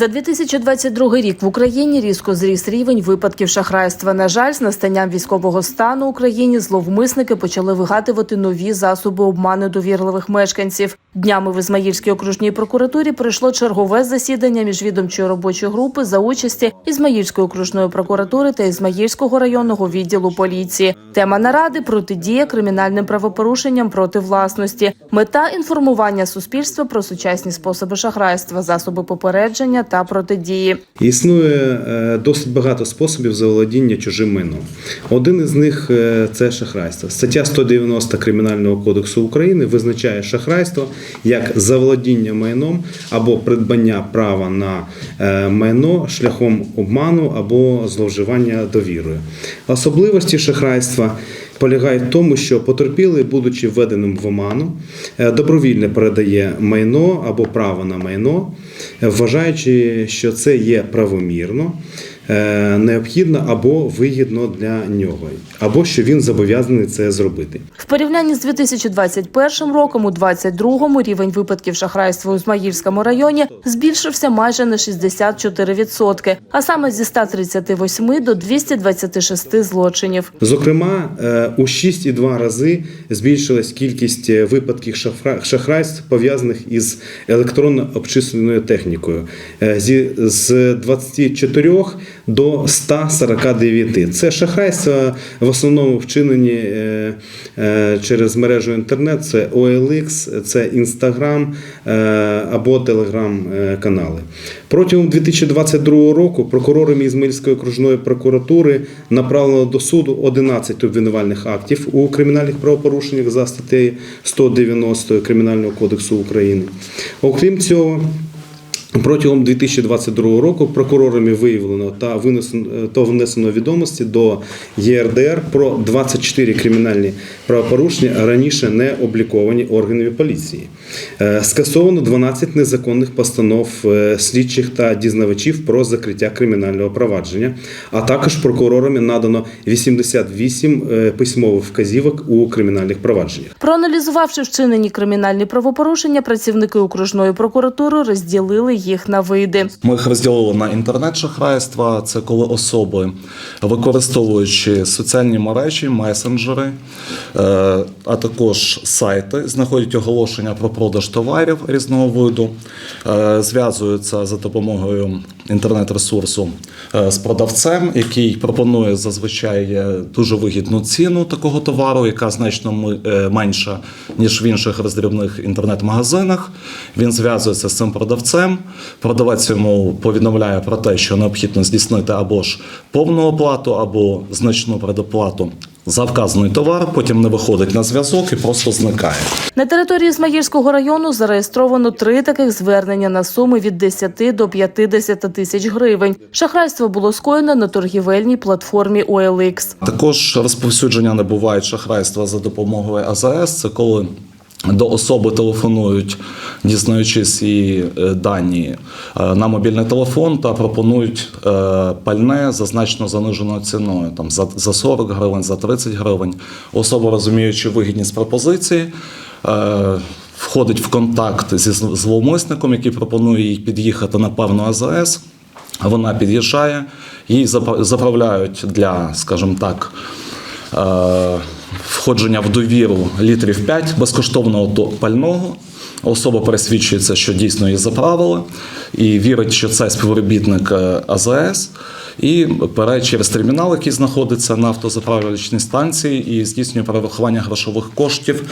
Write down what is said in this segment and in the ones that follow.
За 2022 рік в Україні різко зріс рівень випадків шахрайства. На жаль, з настанням військового стану Україні зловмисники почали вигадувати нові засоби обману довірливих мешканців. Днями в Ізмаїльській окружній прокуратурі пройшло чергове засідання міжвідомчої робочої групи за участі Ізмаїльської окружної прокуратури та Ізмаїльського районного відділу поліції. Тема наради протидія кримінальним правопорушенням проти власності. Мета інформування суспільства про сучасні способи шахрайства, засоби попередження та протидії. Існує е, досить багато способів заволодіння чужим майном. Один із них е, це шахрайство. Стаття 190 Кримінального кодексу України визначає шахрайство як заволодіння майном або придбання права на е, майно шляхом обману або зловживання довірою. Особливості шахрайства полягає в тому, що потерпілий, будучи введеним в оману, е, добровільно передає майно або право на майно, е, вважаючи, що це є правомірно, необхідно або вигідно для нього, або що він зобов'язаний це зробити. В порівнянні з 2021 роком, у 2022 рівень випадків шахрайства у Змаїльському районі збільшився майже на 64%, а саме зі 138 до 226 злочинів. Зокрема, е, у 6,2 рази збільшилась кількість е, випадків шахра- шахрайств пов'язаних із електронно обчисленою технікою е, зі з 24 до 149. Це шахрайства в основному вчинені е, е, через мережу інтернет. Це OLX, це Instagram е, або Telegram канали. Протягом 2022 року прокурорами Ізмаїльської окружної прокуратури направлено до суду 11 обвинувальних актів у кримінальних правопорушеннях за статтею 190 Кримінального кодексу України. Окрім цього, Протягом 2022 року прокурорами виявлено та винесено та внесено відомості до ЄРДР про 24 кримінальні правопорушення раніше не обліковані органами поліції. Е, Скасовано 12 незаконних постанов е, слідчих та дізнавачів про закриття кримінального провадження, а також прокурорами надано 88 е, письмових вказівок у кримінальних провадженнях. Проаналізувавши вчинені кримінальні правопорушення, працівники окружної прокуратури розділили їх на види. Ми їх розділили на інтернет-шахрайства. Це коли особи, використовуючи соціальні мережі, месенджери, е, а також сайти, знаходять оголошення про продаж товарів різного виду, е, зв'язуються за допомогою інтернет-ресурсу е, з продавцем, який пропонує зазвичай е, дуже вигідну ціну такого товару, яка значно е, менша ніж в інших роздрібних інтернет-магазинах. Він зв'язується з цим продавцем. Продавець йому повідомляє про те, що необхідно здійснити або ж повну оплату, або значну предоплату за вказаний товар. Потім не виходить на зв'язок і просто зникає. На території Змаїльського району зареєстровано три таких звернення на суми від 10 до 50 тисяч гривень. Шахрайство було скоєно на торгівельній платформі OLX. Також розповсюдження набувають шахрайства за допомогою АЗС. Це коли до особи телефонують, дізнаючись її е, дані е, на мобільний телефон та пропонують е, пальне за значно заниженою ціною, там за, за 40 гривень, за 30 гривень. Особа, розуміючи вигідність пропозиції, входить в контакт зі зловмисником, який пропонує їй під'їхати на певну АЗС. Вона під'їжджає, їй запра- заправляють для, скажімо так, входження в довіру літрів 5 безкоштовного пального. Особа пересвідчується, що дійсно її заправили, і вірить, що це співробітник е, АЗС, і бере через термінал, який знаходиться на автозаправлячній станції, і здійснює перерахування грошових коштів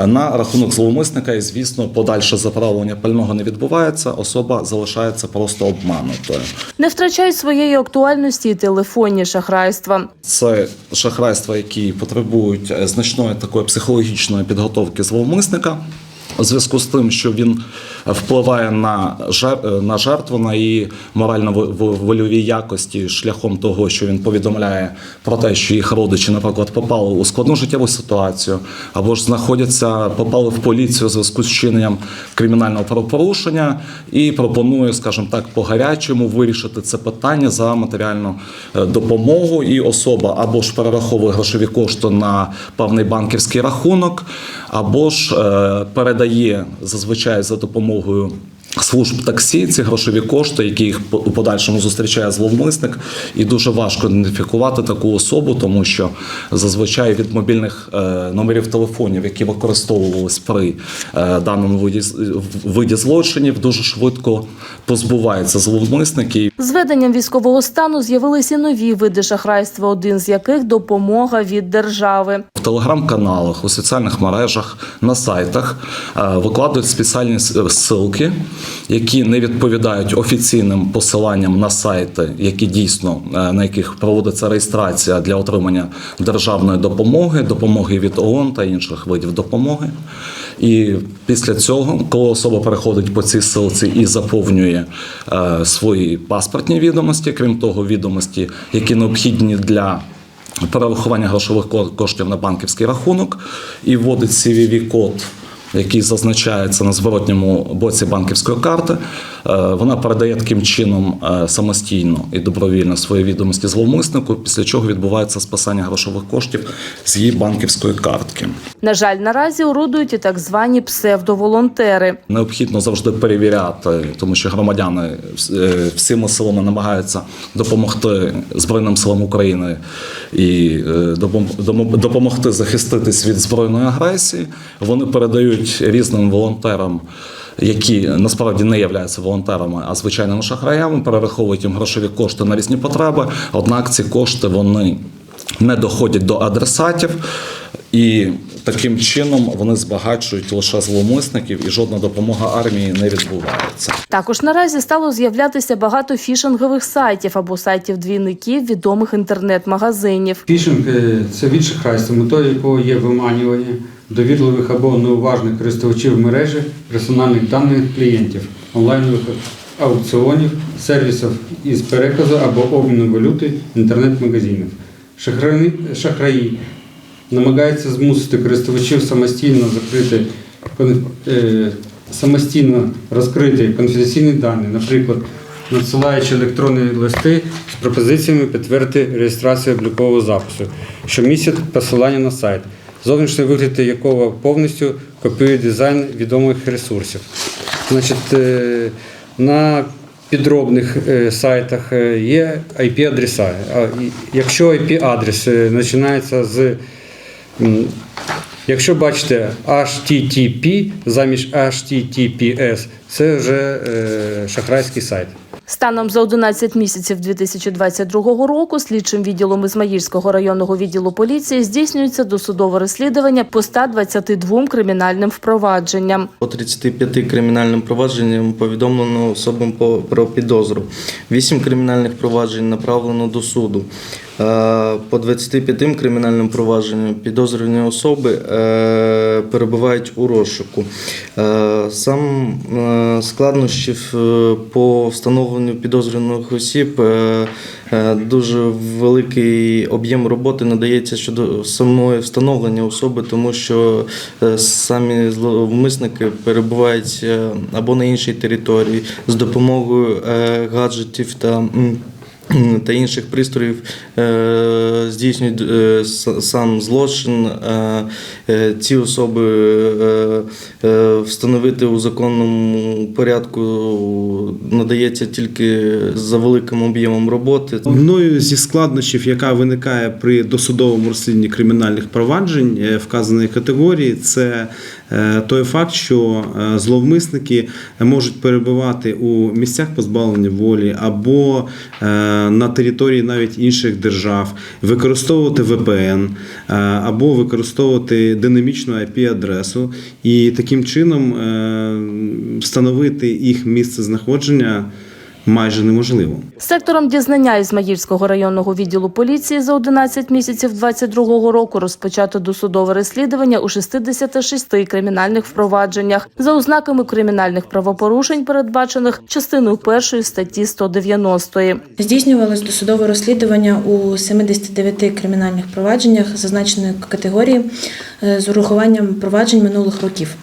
е, на рахунок зловмисника. І, звісно, подальше заправлення пального не відбувається. Особа залишається просто обманутою. Не втрачають своєї актуальності і телефонні шахрайства. Це шахрайства, які потребують е, значної такої психологічної підготовки зловмисника. У зв'язку з тим, що він впливає на на жертву, на її морально-вольові якості шляхом того, що він повідомляє про те, що їх родичі, наприклад, попали у складну життєву ситуацію, або ж знаходяться, попали в поліцію у зв'язку з чиненням кримінального правопорушення, і пропонує, скажімо так, по гарячому вирішити це питання за матеріальну е, допомогу. І особа або ж перераховує грошові кошти на певний банківський рахунок, або ж е, передає зазвичай за допомогою служб таксі, ці грошові кошти, які їх у подальшому зустрічає зловмисник, і дуже важко ідентифікувати таку особу, тому що зазвичай від мобільних е, номерів телефонів, які використовувались при е, даному виді, виді злочинів, дуже швидко позбуваються зловмисники. З введенням військового стану з'явилися нові види шахрайства, один з яких допомога від держави. Телеграм-каналах, у соціальних мережах, на сайтах е, викладають спеціальні ссылки, які не відповідають офіційним посиланням на сайти, які дійсно е, на яких проводиться реєстрація для отримання державної допомоги, допомоги від ООН та інших видів допомоги. І після цього, коли особа переходить по цій ссылці і заповнює е, свої паспортні відомості, крім того, відомості, які необхідні для перерахування грошових ко- коштів на банківський рахунок і вводить CVV-код, який зазначається на зворотньому боці банківської карти. Е, Вона передає таким чином е, самостійно і добровільно свої відомості зловмиснику, після чого відбувається списання грошових коштів з її банківської картки. На жаль, наразі орудують і так звані псевдоволонтери. Необхідно завжди перевіряти, тому що громадяни е, всіма силами намагаються допомогти Збройним силам України і допомогти захиститись від збройної агресії. Вони передають різним волонтерам. Які насправді не являються волонтерами, а звичайними шахраями, перераховують їм грошові кошти на різні потреби. Однак ці кошти вони не доходять до адресатів, і таким чином вони збагачують лише зловмисників, і жодна допомога армії не відбувається. Також наразі стало з'являтися багато фішингових сайтів або сайтів двійників відомих інтернет-магазинів. Фішинг е, це від шахрайства, метою якого є виманювання довірливих або неуважних користувачів мережі персональних даних клієнтів, онлайнових аукціонів, сервісів із переказу або обміну валюти інтернет-магазинів. Шахраї, намагаються змусити користувачів самостійно закрити е, самостійно розкрити конфіденційні дані, наприклад, надсилаючи електронні листи з пропозиціями підтвердити реєстрацію облікового запису, що посилання на сайт, зовнішній вигляд якого повністю копіює дизайн відомих ресурсів. Значить, е, на підробних е, сайтах е, є IP-адреса. Якщо IP-адрес починається з Якщо бачите HTTP замість HTTPS, це вже шахрайський сайт. Станом за 11 місяців 2022 року слідчим відділом Ізмаїльського районного відділу поліції здійснюється досудове розслідування по 122 кримінальним впровадженням. По 35 кримінальним провадженням повідомлено особам про підозру. 8 кримінальних проваджень направлено до суду. Е, По 25 кримінальним провадженням підозрювані особи е, перебувають у розшуку. Е, Сам складнощів по встановленню підозрюваних осіб дуже великий об'єм роботи надається щодо самої встановлення особи, тому що самі зловмисники перебувають або на іншій території з допомогою гаджетів та. Та інших пристроїв е, здійснюють е, сам злочин. Е, ці особи встановити у законному порядку надається тільки за великим об'ємом роботи. Одною зі складнощів, яка виникає при досудовому розслідуванні кримінальних проваджень вказаної категорії, це той факт, що зловмисники можуть перебувати у місцях позбавлення волі або на території навіть інших держав, використовувати VPN е, або використовувати динамічну IP-адресу і таким чином е, встановити їх місце знаходження майже неможливо. Сектором дізнання Ізмаїльського районного відділу поліції за 11 місяців 2022 року розпочато досудове розслідування у 66 кримінальних впровадженнях за ознаками кримінальних правопорушень, передбачених частиною першої статті 190. Здійснювалось досудове розслідування у 79 кримінальних провадженнях зазначеної категорії е, з урахуванням проваджень минулих років.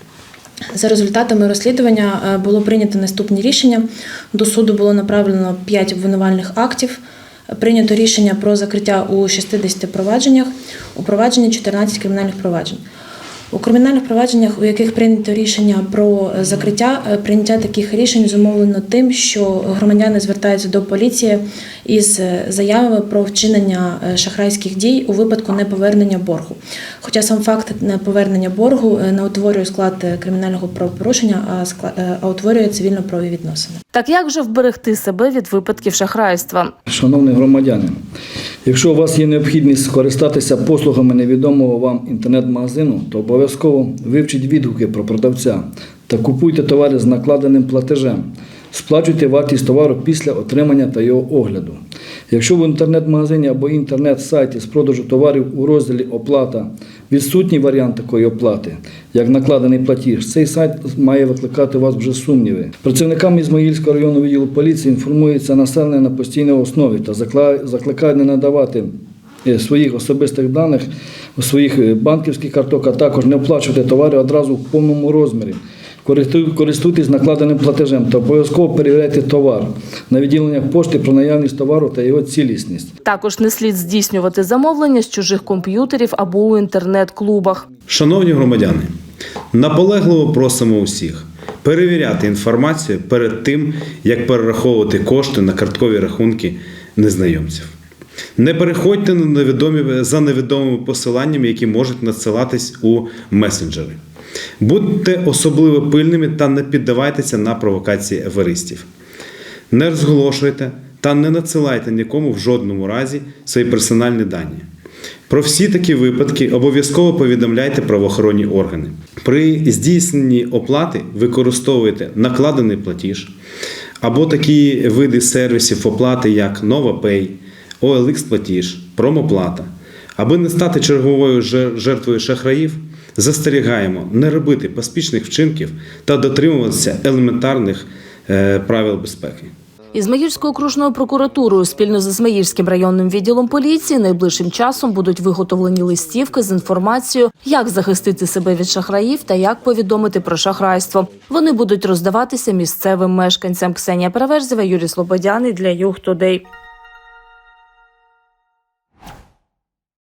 За результатами розслідування е, було прийнято наступні рішення. До суду було направлено 5 обвинувальних актів. Прийнято рішення про закриття у 60 провадженнях, у провадженні 14 кримінальних проваджень. У кримінальних провадженнях, у яких прийнято рішення про е, закриття, е, прийняття таких рішень зумовлено тим, що громадяни звертаються до поліції із е, заявами про вчинення шахрайських дій у випадку неповернення боргу. Хоча сам факт неповернення боргу не утворює склад кримінального правопорушення, а утворює цивільно-правові відносини. Так як же вберегти себе від випадків шахрайства? Шановний громадянин, якщо у вас є необхідність скористатися послугами невідомого вам інтернет-магазину, то обов'язково вивчіть відгуки про продавця та купуйте товари з накладеним платежем. Сплачуйте вартість товару після отримання та його огляду. Якщо в інтернет-магазині або інтернет-сайті з продажу товарів у розділі Оплата відсутній варіант такої оплати, як накладений платіж, цей сайт має викликати у вас вже сумніви. Працівниками Ізмаїльського районного відділу поліції інформується населення на постійній основі та закликають не надавати е, своїх особистих даних, своїх е, банківських карток, а також не оплачувати товари одразу в повному розмірі. Користуй- Користуйтесь накладеним платежем та обов'язково перевіряйте товар на відділеннях пошти про наявність товару та його цілісність. Також не слід здійснювати замовлення з чужих комп'ютерів або у інтернет-клубах. Шановні громадяни, наполегливо просимо усіх перевіряти інформацію перед тим, як перераховувати кошти на карткові рахунки незнайомців. Не переходьте на невідомі, за невідомими посиланнями, які можуть надсилатись у месенджери. Будьте особливо пильними та не піддавайтеся на провокації аферистів. Не розголошуйте та не надсилайте нікому в жодному разі свої персональні дані. Про всі такі випадки обов'язково повідомляйте правоохоронні органи. При здійсненні оплати використовуйте накладений платіж або такі види сервісів оплати, як NovaPay, OLX платіж, промоплата. Аби не стати черговою жертвою шахраїв, застерігаємо не робити поспішних вчинків та дотримуватися елементарних е, правил безпеки. Ізмаїльською окружною прокуратурою спільно з Ізмаїльським районним відділом поліції найближчим часом будуть виготовлені листівки з інформацією, як захистити себе від шахраїв та як повідомити про шахрайство. Вони будуть роздаватися місцевим мешканцям. Ксенія Переверзєва, Юрій Слободяний для Юг Тодей.